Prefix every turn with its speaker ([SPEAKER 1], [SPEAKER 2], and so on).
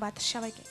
[SPEAKER 1] ধন্যবাদ সবাইকে।